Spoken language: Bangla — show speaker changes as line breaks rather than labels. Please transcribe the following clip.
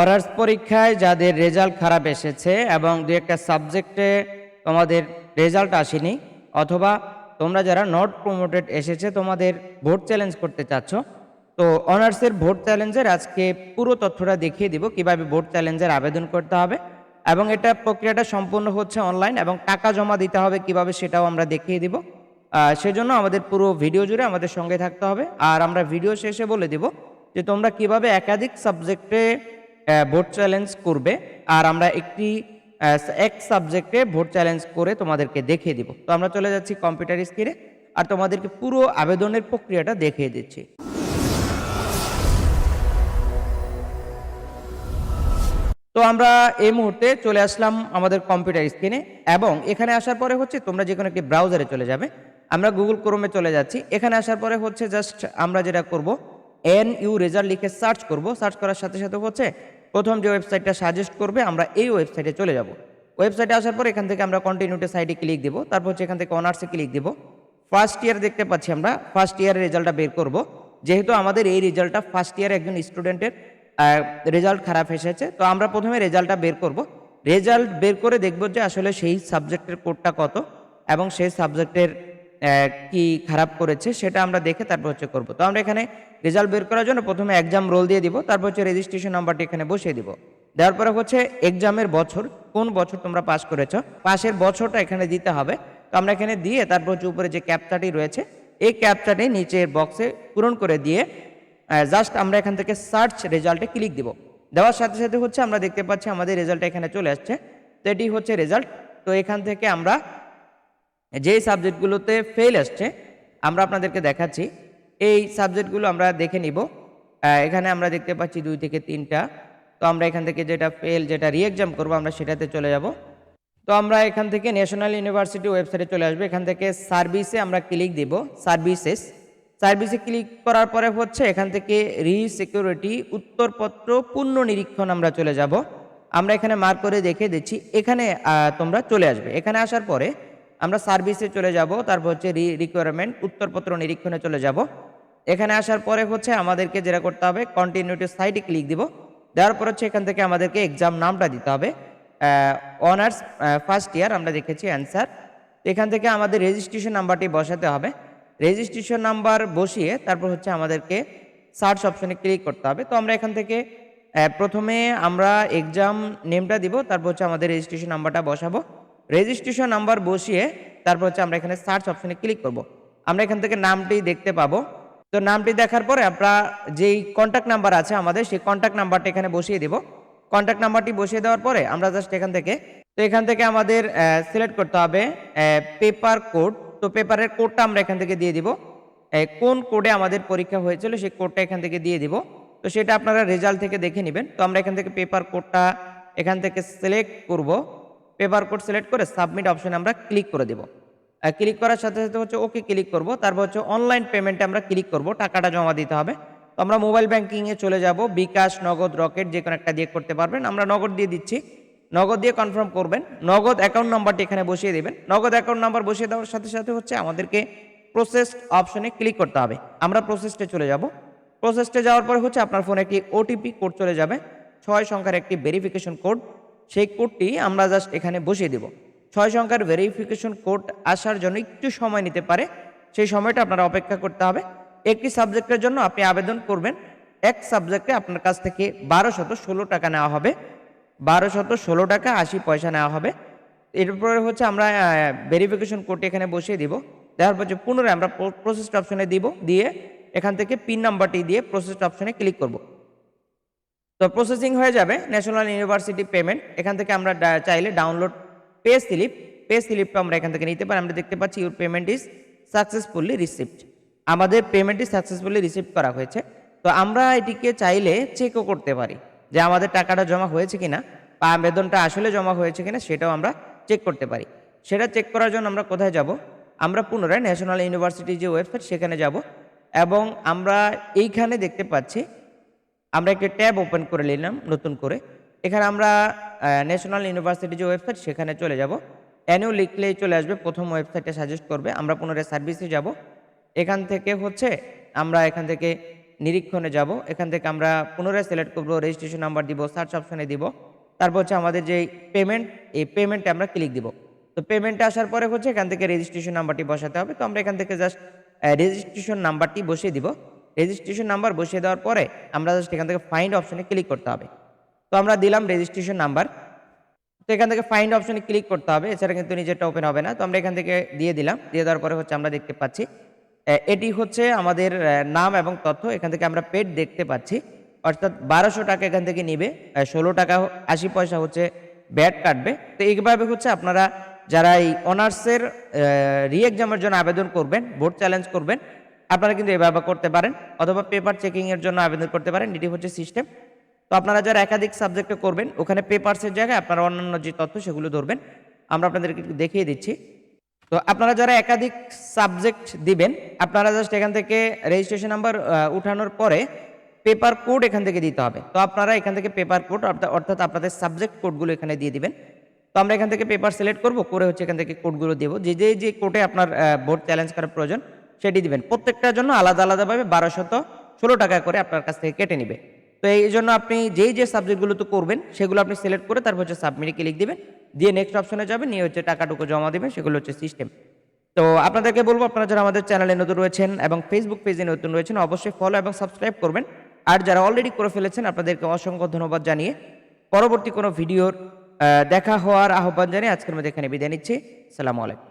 অনার্স পরীক্ষায় যাদের রেজাল্ট খারাপ এসেছে এবং দু একটা সাবজেক্টে তোমাদের রেজাল্ট আসেনি, অথবা তোমরা যারা নট প্রমোটেড এসেছে তোমাদের ভোট চ্যালেঞ্জ করতে চাচ্ছ, তো অনার্সের ভোট চ্যালেঞ্জের আজকে পুরো তথ্যটা দেখিয়ে দিব কীভাবে ভোট চ্যালেঞ্জের আবেদন করতে হবে এবং এটা প্রক্রিয়াটা সম্পূর্ণ হচ্ছে অনলাইন এবং টাকা জমা দিতে হবে কীভাবে সেটাও আমরা দেখিয়ে দিব। সেজন্য আমাদের পুরো ভিডিও জুড়ে আমাদের সঙ্গে থাকতে হবে। আর আমরা ভিডিও শেষে বলে দিব যে তোমরা কীভাবে একাধিক সাবজেক্টে ভোট চ্যালেঞ্জ করবে, আর আমরা একটি এক সাবজেক্টে ভোট চ্যালেঞ্জ করে তোমাদেরকে দেখিয়ে দিব। তো আমরা চলে যাচ্ছি কম্পিউটার স্ক্রিনে আর তোমাদেরকে পুরো আবেদনের প্রক্রিয়াটা দেখিয়ে দিচ্ছি। তো আমরা এই মুহূর্তে চলে আসলাম আমাদের কম্পিউটার স্ক্রিনে এবং এখানে আসার পরে হচ্ছে তোমরা যে কোনো একটি ব্রাউজারে চলে যাবে। আমরা গুগল ক্রোমে চলে যাচ্ছি। এখানে আসার পরে হচ্ছে জাস্ট আমরা যেটা করব এন ইউ রেজাল্ট লিখে সার্চ করব। সার্চ করার সাথে সাথে হচ্ছে প্রথম যে ওয়েবসাইটটা সাজেস্ট করবে, আমরা এই ওয়েবসাইটে চলে যাব। ওয়েবসাইটে আসার পর এখান থেকে আমরা কন্টিনিউটে সাইডে ক্লিক দিব, তারপর হচ্ছে এখান থেকে অনার্সে ক্লিক দিব। ফার্স্ট ইয়ার দেখতে পাচ্ছি আমরা ফার্স্ট ইয়ারের রেজাল্টটা বের করব। যেহেতু আমাদের এই রেজাল্টটা ফার্স্ট ইয়ার একজন স্টুডেন্টের রেজাল্ট খারাপ এসেছে, তো আমরা প্রথমে রেজাল্টটা বের করব। রেজাল্ট বের করে দেখব যে আসলে সেই সাবজেক্টের কোডটা কত, এবং সেই সাবজেক্টের কি খারাপ করেছে সেটা আমরা দেখে তারপর হচ্ছে করব। তো আমরা এখানে রেজাল্ট বের করার জন্য প্রথমে এক্সাম রোল দিয়ে দিব, তারপর হচ্ছে রেজিস্ট্রেশন নাম্বারটি এখানে বসিয়ে দিব। দেওয়ার পরে হচ্ছে এক্সামের বছর, কোন বছর তোমরা পাস করেছ, পাশের বছরটা এখানে দিতে হবে। তো আমরা এখানে দিয়ে তারপর হচ্ছে উপরে যে ক্যাপচাটি রয়েছে, এই ক্যাপচাটি নিচের বক্সে পূরণ করে দিয়ে জাস্ট আমরা এখান থেকে সার্চ রেজাল্টে ক্লিক দিব। দেওয়ার সাথে সাথে হচ্ছে আমরা দেখতে পাচ্ছি আমাদের রেজাল্ট এখানে চলে আসছে। তো এটি হচ্ছে রেজাল্ট তো এখান থেকে আমরা যেই সাবজেক্টগুলোতে ফেল আসছে, আমরা আপনাদেরকে দেখাচ্ছি। এই সাবজেক্টগুলো আমরা দেখে নিব। এখানে আমরা দেখতে পাচ্ছি দুই থেকে তিনটা। তো আমরা এখান থেকে যেটা ফেল যেটা রিএক্সাম করব, আমরা সেটাতে চলে যাব। তো আমরা এখান থেকে ন্যাশনাল ইউনিভার্সিটি ওয়েবসাইটে চলে আসব। এখান থেকে সার্ভিসে আমরা ক্লিক দিব সার্ভিসেস সার্ভিসে ক্লিক করার পরে হচ্ছে এখান থেকে রি সিকিউরিটি উত্তরপত্র, পূর্ণ নিরীক্ষণ আমরা চলে যাব। আমরা এখানে মার্ক করে দেখে দিচ্ছি। এখানে তোমরা চলে আসবে। এখানে আসার পরে আমরা সার্ভিসে চলে যাব, তারপর হচ্ছে রিকোয়ারমেন্ট উত্তরপত্র নিরীক্ষণে চলে যাব। এখানে আসার পরে হচ্ছে আমাদেরকে যেটা করতে হবে কন্টিনিউটি সাইটে ক্লিক দিব। দেওয়ার পর হচ্ছে এখান থেকে আমাদেরকে এক্সাম নামটা দিতে হবে। অনার্স ফার্স্ট ইয়ার আমরা দেখেছি অ্যান্সার এখান থেকে আমাদের রেজিস্ট্রেশন নাম্বারটি বসাতে হবে। রেজিস্ট্রেশন নাম্বার বসিয়ে তারপর হচ্ছে আমাদেরকে সার্চ অপশনে ক্লিক করতে হবে। তো আমরা এখান থেকে প্রথমে আমরা এক্সাম নেমটা দিব, তারপর হচ্ছে আমাদের রেজিস্ট্রেশন নাম্বারটা বসাবো। রেজিস্ট্রেশন নাম্বার বসিয়ে তারপর হচ্ছে আমরা এখানে সার্চ অপশনে ক্লিক করব। আমরা এখান থেকে নামটি দেখতে পাবো। তো নামটি দেখার পরে আমরা যেই কন্ট্যাক্ট নাম্বার আছে আমাদের, সেই কন্ট্যাক্ট নাম্বারটা এখানে বসিয়ে দেব। কন্ট্যাক্ট নাম্বারটি বসিয়ে দেওয়ার পরে আমরা জাস্ট এখান থেকে, তো এখান থেকে আমাদের সিলেক্ট করতে হবে পেপার কোড তো পেপারের কোডটা আমরা এখান থেকে দিয়ে দিব। কোন কোডে আমাদের পরীক্ষা হয়েছিল সেই কোডটা এখান থেকে দিয়ে দিব। তো সেটা আপনারা রেজাল্ট থেকে দেখে নেবেন। তো আমরা এখান থেকে পেপার কোডটা এখান থেকে সিলেক্ট করব। পেপার কোড সিলেক্ট করে সাবমিট অপশনে আমরা ক্লিক করে দেব। ক্লিক করার সাথে সাথে হচ্ছে ওকে ক্লিক করব। তারপর হচ্ছে অনলাইন পেমেন্টে আমরা ক্লিক করব। টাকাটা জমা দিতে হবে। তো আমরা মোবাইল ব্যাংকিংয়ে চলে যাব। বিকাশ, নগদ, রকেট যে কোনো একটা দিয়ে করতে পারবেন। আমরা নগদ দিয়ে দিচ্ছি। নগদ দিয়ে কনফার্ম করবেন। নগদ অ্যাকাউন্ট নাম্বারটি এখানে বসিয়ে দেবেন। নগদ অ্যাকাউন্ট নাম্বার বসিয়ে দেওয়ার সাথে সাথে হচ্ছে আমাদেরকে প্রসেস অপশনে ক্লিক করতে হবে। আমরা প্রসেসটে চলে যাব। প্রসেসটে যাওয়ার পরে হচ্ছে আপনার ফোনে একটি ওটিপি কোড চলে যাবে। ছয় সংখ্যার একটি ভেরিফিকেশন কোড সেই কোডটি আমরা জাস্ট এখানে বসিয়ে দেব। ছয় সংখ্যার ভেরিফিকেশন কোড আসার জন্য একটু সময় নিতে পারে, সেই সময়টা আপনারা অপেক্ষা করতে হবে। একটি সাবজেক্টের জন্য আপনি আবেদন করবেন, এক সাবজেক্টে আপনার কাছ থেকে বারোশত ষোলো টাকা নেওয়া হবে। বারোশত ষোলো টাকা আশি পয়সা নেওয়া হবে। এরপরে হচ্ছে আমরা ভেরিফিকেশন কোডটি এখানে বসিয়ে দিব। দেওয়ার পর পুনরায় আমরা প্রসেসড অপশনে দিব, দিয়ে এখান থেকে পিন নাম্বারটি দিয়ে প্রসেসড অপশনে ক্লিক করব। তো প্রসেসিং হয়ে যাবে ন্যাশনাল ইউনিভার্সিটি পেমেন্ট এখান থেকে আমরা চাইলে ডাউনলোড পে স্লিপ পে স্লিপটা আমরা এখান থেকে নিতে পারি। আমরা দেখতে পাচ্ছি your payment is successfully received আমাদের পেমেন্টটি সাকসেসফুলি রিসিভ করা হয়েছে। তো আমরা এটিকে চাইলে চেকও করতে পারি যে আমাদের টাকাটা জমা হয়েছে কিনা বা আবেদনটা আসলে জমা হয়েছে কিনা সেটাও আমরা চেক করতে পারি। সেটা চেক করার জন্য আমরা কোথায় যাব? আমরা পুনরায় ন্যাশনাল ইউনিভার্সিটির যে ওয়েবসাইট সেখানে যাব এবং আমরা এইখানে দেখতে পাচ্ছি আমরা একটি ট্যাব ওপেন করে নিলাম, নতুন করে। এখানে আমরা ন্যাশনাল ইউনিভার্সিটি যে ওয়েবসাইট সেখানে চলে যাব। অ্যানুয়াল লিখলেই চলে আসবে, প্রথম ওয়েবসাইটে সাজেস্ট করবে। আমরা পুনরায় সার্ভিসে যাব। এখান থেকে হচ্ছে, আমরা এখান থেকে নিরীক্ষণে যাব। এখান থেকে আমরা পুনরায় সিলেক্ট করব রেজিস্ট্রেশন নাম্বার দিব সার্চ অপশনে দিব। তারপর হচ্ছে আমাদের যে পেমেন্ট এই পেমেন্টে আমরা ক্লিক দিব। তো পেমেন্টে আসার পরে হচ্ছে এখান থেকে রেজিস্ট্রেশন নাম্বারটি বসাতে হবে। তো আমরা এখান থেকে জাস্ট রেজিস্ট্রেশন নাম্বারটি বসিয়ে দিব। রেজিস্ট্রেশন নাম্বার বসিয়ে দেওয়ার পরে আমরা জাস্ট এখান থেকে ফাইন্ড অপশনে ক্লিক করতে হবে। তো আমরা দিলাম রেজিস্ট্রেশন নাম্বার তো এখান থেকে ফাইন্ড অপশনে ক্লিক করতে হবে, এছাড়া কিন্তু নিজেরটা ওপেন হবে না। তো আমরা এখান থেকে দিয়ে দিলাম, দিয়ে দেওয়ার পরে হচ্ছে আমরা দেখতে পাচ্ছি এটি হচ্ছে আমাদের নাম এবং তথ্য। এখান থেকে আমরা পেড দেখতে পাচ্ছি। অর্থাৎ বারোশো টাকা এখান থেকে নিবে ষোলো টাকা, আশি পয়সা হচ্ছে ব্যাট কাটবে। তো এইভাবে হচ্ছে আপনারা যারা এই অনার্সের রি এক্সামের জন্য আবেদন করবেন বোর্ড চ্যালেঞ্জ করবেন আপনারা কিন্তু এভাবে করতে পারেন, অথবা পেপার চেকিং এর জন্য আবেদন করতে পারেন, এটি হচ্ছে সিস্টেম তো আপনারা যারা একাধিক সাবজেক্টে করবেন, ওখানে পেপারসের জায়গায় আপনারা অন্যান্য যে তথ্য সেগুলো ধরবেন। আমরা আপনাদেরকে দেখিয়ে দিচ্ছি। তো আপনারা যারা একাধিক সাবজেক্ট দিবেন, আপনারা জাস্ট এখান থেকে রেজিস্ট্রেশন নাম্বার উঠানোর পরে পেপার কোড এখান থেকে দিতে হবে। তো আপনারা এখান থেকে পেপার কোড অর্থাৎ আপনাদের সাবজেক্ট কোডগুলো এখানে দিয়ে দিবেন। তো আমরা এখান থেকে পেপার সিলেক্ট করব, করে হচ্ছে এখান থেকে কোডগুলো দেবো। যে যে যে কোডে আপনার বোর্ড চ্যালেঞ্জ করার প্রয়োজন সেটি দিবেন। প্রত্যেকটার জন্য আলাদা আলাদাভাবে বারোশত ষোলো টাকা করে আপনার কাছ থেকে কেটে নেবে। তো এই জন্য আপনি যেই যে সাবজেক্টগুলো তো করবেন, সেগুলো আপনি সিলেক্ট করে তারপর হচ্ছে সাবমিটে ক্লিক দিবেন। দিয়ে নেক্সট অপশনে যাবেন, নিয়ে হচ্ছে টাকাটুকু জমা দেবেন, সেগুলো হচ্ছে সিস্টেম তো আপনাদেরকে বলব, আপনারা যারা আমাদের চ্যানেলে নতুন রয়েছেন এবং ফেসবুক পেজে নতুন রয়েছেন, অবশ্যই ফলো এবং সাবস্ক্রাইব করবেন। আর যারা অলরেডি করে ফেলেছেন, আপনাদেরকে অসংখ্য ধন্যবাদ জানিয়ে পরবর্তী কোনো ভিডিওর দেখা হওয়ার আহ্বান জানিয়ে আজকের মধ্যে এখানে বিদায় নিচ্ছি। সালামু আলাইকুম।